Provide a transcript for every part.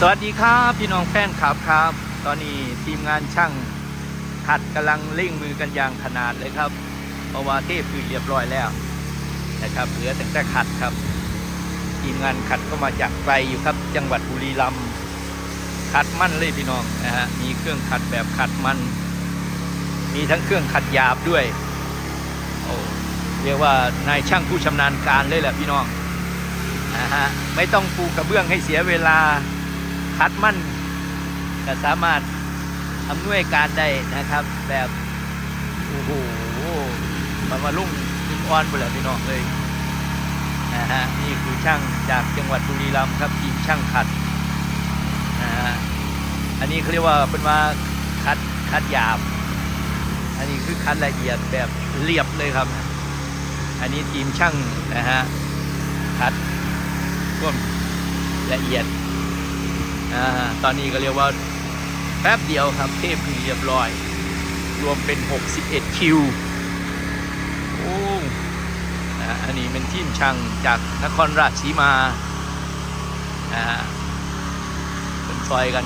สวัสดีครับพี่น้องแฟนคลับครับ ตอนนี้ทีมงานช่างขัดกำลังเร่งมือกันอย่างขนาดเลยครับ เพราะว่าเทพื้นเรียบร้อยแล้วนะครับเหลือแต่แต่ขัดครับ ทีมงานขัดก็มาจากไกลอยู่ครับ จังหวัดบุรีรัมย์ขัดมั่นเลยพี่น้องนะฮะมีเครื่องขัดแบบขัดมันมีทั้งเครื่องขัดหยาบด้วยโอ้เรียกว่านายช่างผู้ชำนาญการเลยแหละพี่น้องนะฮะไม่ต้องปูกระเบื้องให้เสียเวลา คัดมั่นก็สามารถอำนวยการได้นะครับ แบบโอ้โหมันมาลุ่งยิงออนไปเลยพี่น้องเลยนะฮะนี่คือช่างจากจังหวัดบุรีรัมย์ครับทีมช่างขัดนะฮะอันนี้เขาเรียกว่าเป็นว่าคัดคัดหยาบ อันนี้คือคัดละเอียดแบบเรียบเลยครับ อันนี้ทีมช่างนะฮะคัดร่วมละเอียด ตอนนี้ก็เรียกว่าแป๊บเดียวครับเทพคือเรียบร้อย รวมเป็น 61 คิวโอ้นะอันนี้เป็นทีมช่างจากนครราชสีมาเป็นซอยกัน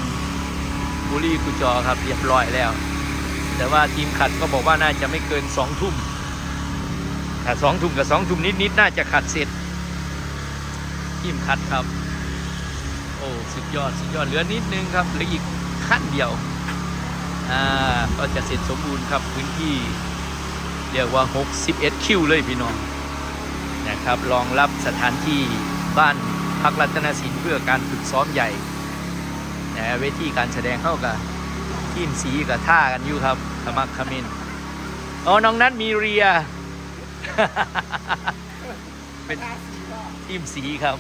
บุรีกุจอครับเรียบร้อยแล้ว แต่ว่าทีมขัดก็บอกว่าน่าจะไม่เกินสองทุ่มถ้าสองทุ่มกับสองทุ่มนิดๆน่าจะขัดเสร็จทีมขัดครับ อ้สุดยอดสุดยอดเหลือนิดนึงครับเหลืออีกขั้นเดียวอ่าก็จะเสร็จสมบูรณ์ครับพื้นที่เรียกว่า 61 คิวเลยพี่น้องนะครับรองรับสถานที่บ้านพักรัตนสินเพื่อการฝึกซ้อมใหญ่นะเวทีการแสดงเข้ากับทีมสีกับท่ากันอยู่ครับขมักเขมินอ๋อน้องนัทมีเรีย เป็นทีมสีครับ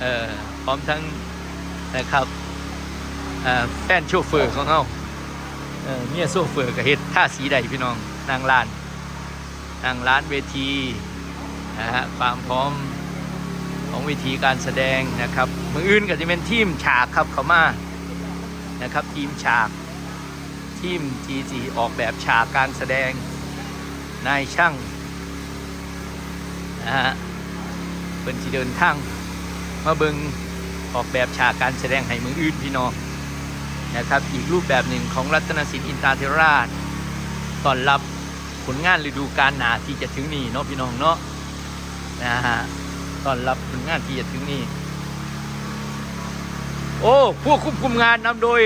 เออ พร้อมทั้งนะครับแฟนโชเฟอร์ของเขาเอ่อเมียโชเฟอร์กับเฮ็ดท่าสีใดพี่น้องนางร้านนางร้านเวทีนะฮะความพร้อมของเวทีการแสดงนะครับมืออื่นก็จะเป็นทีมฉากครับเขามานะครับทีมฉากทีมทีจีออกแบบฉากการแสดงนายช่างนะฮะเป็นที่เดินทางมาเบิง ออกแบบฉากการแสดงให้มืออื่นพี่น้องนะครับอีกรูปแบบหนึ่งของรัตนสินอินตาเทราชตอนรับผลงานฤดูกาลหนาที่จะถึงนี่เนาะพี่น้องเนาะนะฮะตอนรับผลงานที่จะถึงนี่โอ้ผู้ควบคุมงานนำโดย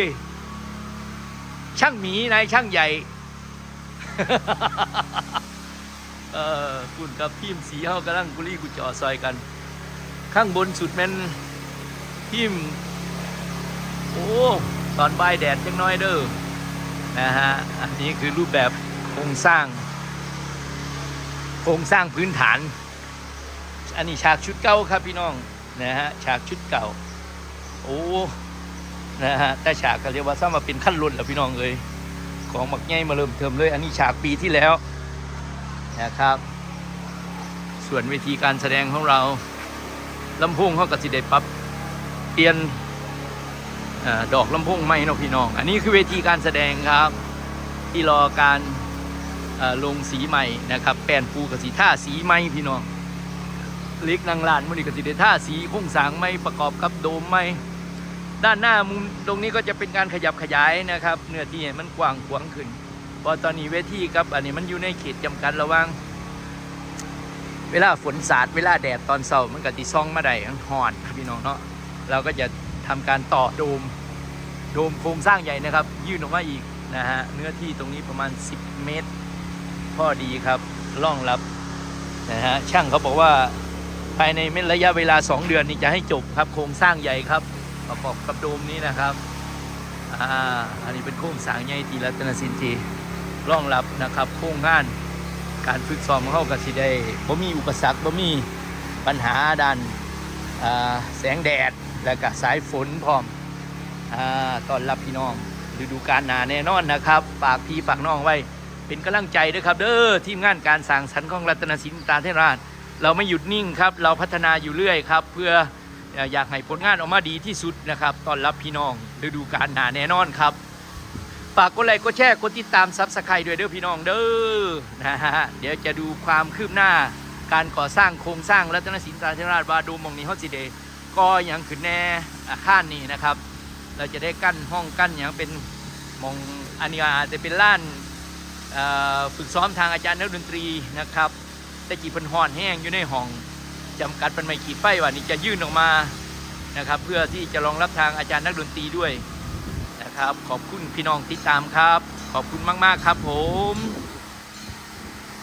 ช่างหมีนายช่างใหญ่เออคุณกับทีมสีเขากำลังกุลีกุจอซอยกัน ข้างบนสุดแมัน ทิมโอ้ตอนใบแดดจังน้อยเด้อนะฮะอันนี้คือรูปแบบโครงสร้างโครงสร้างพื้นฐาน อันนี้ฉากชุดเก่าครับพี่น้องนะฮะฉากชุดเก่า โอ้นะฮะแต่ฉากก็เรียกว่าซ้ำมาเป็นขั้นรุ่นแล้วพี่น้องเลยของหมักไงมาเริ่มเทิมเลย อันนี้ฉากปีที่แล้วนะครับ ส่วนเวทีการแสดงของเราลำโพงเขาก็สิได้ปรับ เปลี่ยนอดอกลำพงไม้เนาะพี่น้อง อันนี้คือเวทีการแสดงครับ ที่รอการลงสีใหม่นะครับแปลนปูกับสีท่าสีไม้พี่น้องเล็กนางลานมันนี่กับสีได้ท่าสีโครงสางไม้ประกอบกับโดมไม้ด้านหน้ามุมตรงนี้ก็จะเป็นการขยับขยายนะครับเนื้อที่มันกว้างขวางขึ้นพราะตอนนี้เวทีครับ อันนี้มันอยู่ในเขตจำกัดระว่างเวลาฝนสาดเวลาแดดตอนเช้ามันก็ติซ่องมาได้ทั้งหอนพี่น้องเนาะ เราก็จะทำการต่อโดม โดมโครงสร้างใหญ่นะครับ ยื่นออกมาอีกนะฮะเนื้อที่ตรงนี้ประมาณ 10 เมตร พอดีครับร่องรับนะฮะช่างเขาบอกว่าภายในเม็ดระยะเวลา 2 เดือนนี้จะให้จบครับโครงสร้างใหญ่ครับประกอบกับโดมนี้นะครับอ่าอันนี้เป็นโครงสร้างใหญ่ทีรัตนสินทีร่องรับนะครับโครงงานการฝึกซ้อมเข้าก็สิได้บ่มีอุปสรรคบ่มีปัญหาด้านแสงแดด แล้วก็สายฝนพร้อมอาตอนรับพี่น้องฤดูกาลหนาแน่นอนนะครับฝากพี่ฝากน้องไว้ เป็นกำลังใจด้วยครับ เด้อทีมงานการสร้างสรรค์ของรัตนสินตราเทราช เราไม่หยุดนิ่งครับ เราพัฒนาอยู่เรื่อยครับ เพื่ออยากให้ผลงานออกมาดีที่สุดนะครับตอนรับพี่น้องฤดูกาลหนาแน่นอนครับฝากกดไลค์กดแชร์กดติดตามซับสไครต์ด้วยเด้อพี่น้องเด้อนะฮะเดี๋ยวจะดูความคืบหน้าการก่อสร้างโครงสร้างรัตนสินตราธิราชวาดูมองนี้ฮอตสิเดย์ ก่ออย่างขึ้นแน่อาคารนี้นะครับ เราจะได้กั้นห้องกั้นอย่างเป็นมองอันนี้อาจจะเป็นล้านฝึกซ้อมทางอาจารย์นักดนตรีนะครับ แต่กี่เพันหอนแห้งอยู่ในห้องจำกัดเป็นไม่กี่ไฟว่านี่จะยื่นออกมานะครับ เพื่อที่จะรองรับทางอาจารย์นักดนตรีด้วยนะครับ ขอบคุณพี่น้องติดตามครับ ขอบคุณมาก ๆ ครับผม